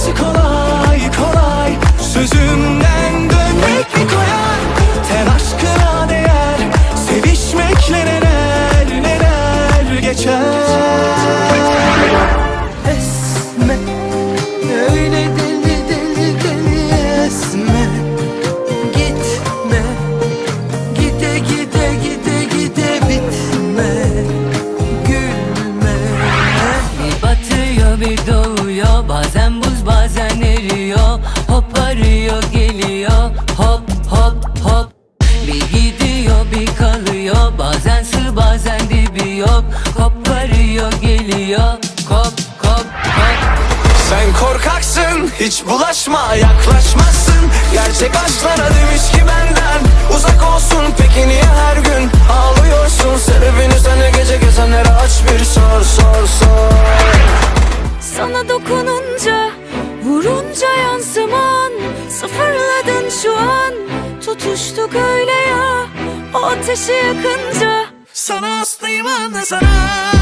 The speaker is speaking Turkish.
Gerçek olan bir kalıyor. Bazen sır bazen dibi yok. Koparıyor geliyor. Kop kop kop. Sen korkaksın hiç bulaşma yaklaşmazsın. Gerçek aşklara demiş ki benden Uzak olsun. Peki niye her gün ağlıyorsun? Sebebini söyle gece gezenlere aç bir sor sor sor. Sana dokununca Vurunca yansıman. Sıfırladın şu an Tutuştuk öyle ateşi yakınca Sana hastayım anne sana